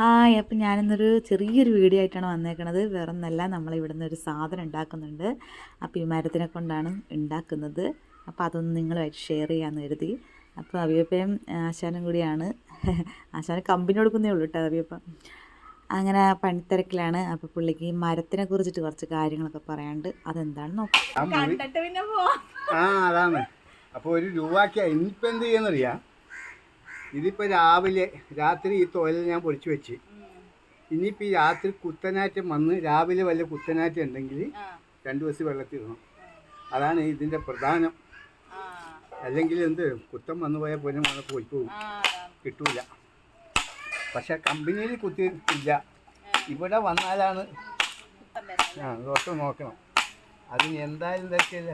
Hi അപ്പം ഞാനിന്നൊരു ചെറിയൊരു video ആയിട്ടാണ് വന്നേക്കണത്. വേറെ ഒന്നല്ല നമ്മൾ ഇവിടെ നിന്ന് ഒരു സാധനം ഉണ്ടാക്കുന്നുണ്ട്. അപ്പോൾ ഈ മരത്തിനെ കൊണ്ടാണ് ഉണ്ടാക്കുന്നത്. അപ്പോൾ അതൊന്നും നിങ്ങളുമായിട്ട് ഷെയർ ചെയ്യാമെന്ന് കരുതി. അപ്പോൾ അവിയപ്പയും ആശാനും കൂടിയാണ്. ആശാന് കമ്പനി കൊടുക്കുന്നേ ഉള്ളൂ കേട്ടോ അവിയപ്പം. അങ്ങനെ പണിത്തിരക്കിലാണ്. അപ്പോൾ പുള്ളിക്ക് ഈ മരത്തിനെ കുറിച്ചിട്ട് കുറച്ച് കാര്യങ്ങളൊക്കെ പറയാണ്ട് അതെന്താണെന്ന് നോക്കാം. കണ്ടിട്ട് പിന്നെ പോവാം. ആ അതാണ്. അപ്പോൾ ഒരു രൂപയ്ക്ക് ഇനിയിപ്പോൾ എന്ത് ചെയ്യുന്നറിയാം? ഇതിപ്പോൾ രാവിലെ രാത്രി ഈ തോലിൽ ഞാൻ പൊളിച്ചു വെച്ച്. ഇനിയിപ്പോൾ ഈ രാത്രി കുത്തനാറ്റം വന്ന് രാവിലെ വല്ല കുത്തനാറ്റം ഉണ്ടെങ്കിൽ രണ്ടു ദിവസം വെള്ളത്തിൽ ഇടണം. അതാണ് ഇതിന്റെ പ്രധാനം. അല്ലെങ്കിൽ എന്ത് കുത്തം വന്നു പോയ പോലും വന്ന് പോയി പോകും. കിട്ടൂല. പക്ഷെ കമ്പനിയിൽ കുത്തി ഇല്ല ഇവിടെ വന്നാലാണ്. ആ ദോഷം നോക്കണം. അതിന് എന്തായാലും തരത്തില്ല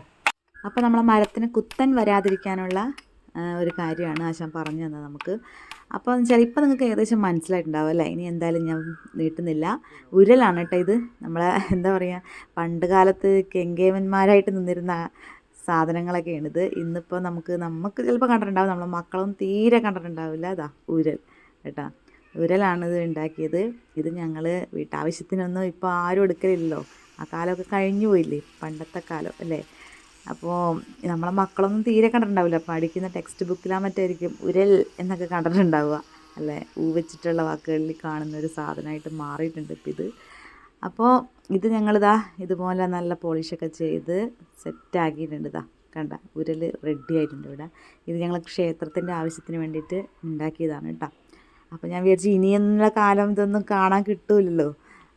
അപ്പോൾ നമ്മളെ മരത്തിന് കുത്തൻ വരാതിരിക്കാനുള്ള ഒരു കാര്യമാണ് ആശാൻ പറഞ്ഞു തന്നത് നമുക്ക്. അപ്പോൾ വെച്ചാൽ ഇപ്പോൾ നിങ്ങൾക്ക് ഏകദേശം മനസ്സിലായിട്ടുണ്ടാവും അല്ലേ? ഇനി എന്തായാലും ഞാൻ നീട്ടുന്നില്ല. ഉരലാണ് കേട്ടോ ഇത്. നമ്മളെ എന്താ പറയുക പണ്ട് കാലത്ത് കെങ്കേമന്മാരായിട്ട് നിന്നിരുന്ന സാധനങ്ങളൊക്കെയാണ് ഇത് ഇന്നിപ്പോൾ നമുക്ക് നമുക്ക് ചിലപ്പോൾ കണ്ടിട്ടുണ്ടാവും. നമ്മളെ മക്കളും തീരെ കണ്ടിട്ടുണ്ടാവില്ല. അതാ ഉരൽ കേട്ടോ. ഉരലാണിത് ഉണ്ടാക്കിയത്. ഇത് ഞങ്ങൾ വീട്ടാവശ്യത്തിനൊന്നും ഇപ്പോൾ ആരും എടുക്കലില്ലല്ലോ. ആ കാലമൊക്കെ കഴിഞ്ഞു പോയില്ലേ? പണ്ടത്തെ കാലം അല്ലേ? അപ്പോൾ നമ്മളെ മക്കളൊന്നും തീരെ കണ്ടിട്ടുണ്ടാവില്ല. പഠിക്കുന്ന ടെക്സ്റ്റ് ബുക്കിലാ മറ്റായിരിക്കും ഉരൽ എന്നൊക്കെ കണ്ടിട്ടുണ്ടാവുക. അല്ലേ? ഊ വെച്ചിട്ടുള്ള വാക്കുകളിൽ കാണുന്ന ഒരു സാധനമായിട്ട് മാറിയിട്ടുണ്ട് ഇപ്പം ഇത്. അപ്പോൾ ഇത് ഞങ്ങളിതാ ഇതുപോലെ നല്ല പോളിഷൊക്കെ ചെയ്ത് സെറ്റാക്കിയിട്ടുണ്ട് ഇതാ. കണ്ട ഉരൽ റെഡി ആയിട്ടുണ്ട് ഇവിടെ. ഇത് ഞങ്ങൾ ക്ഷേത്രത്തിന്റെ ആവശ്യത്തിന് വേണ്ടിയിട്ട് ഉണ്ടാക്കിയതാണ് കേട്ടോ. അപ്പോൾ ഞാൻ വിചാരിച്ചു ഇനിയുള്ള കാലം ഇതൊന്നും കാണാൻ കിട്ടൂലല്ലോ.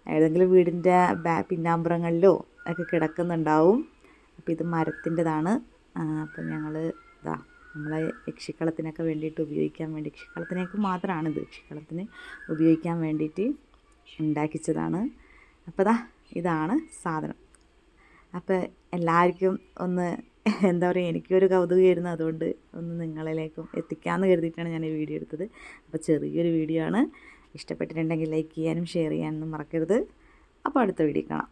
ഏതെങ്കിലും വീടിന്റെ ബാ പിന്നാമ്പുറങ്ങളിലോ ഒക്കെ കിടക്കുന്നുണ്ടാവും. അപ്പോൾ ഇത് മരത്തിന്റെതാണ്. അപ്പോൾ ഞങ്ങൾ ഇതാ നമ്മളെ യക്ഷിക്കളത്തിനൊക്കെ വേണ്ടിയിട്ട് ഉപയോഗിക്കാൻ വേണ്ടി യക്ഷിക്കളത്തിനേക്ക് മാത്രമാണിത് യക്ഷിക്കളത്തിന് ഉപയോഗിക്കാൻ വേണ്ടിയിട്ട് ഉണ്ടാക്കിച്ചതാണ്. അപ്പോൾ ഇതാ ഇതാണ് സാധനം. അപ്പോൾ എല്ലാവർക്കും ഒന്ന് എന്താ പറയുക എനിക്കൊരു കൗതുകമായിരുന്നു. അതുകൊണ്ട് ഒന്ന് നിങ്ങളിലേക്കും എത്തിക്കാമെന്ന് കരുതിയിട്ടാണ് ഞാൻ ഈ വീഡിയോ എടുത്തത്. അപ്പോൾ ചെറിയൊരു വീഡിയോ ആണ്. ഇഷ്ടപ്പെട്ടിട്ടുണ്ടെങ്കിൽ ലൈക്ക് ചെയ്യാനും ഷെയർ ചെയ്യാനൊന്നും മറക്കരുത്. അപ്പോൾ അടുത്ത വീഡിയോ കാണാം.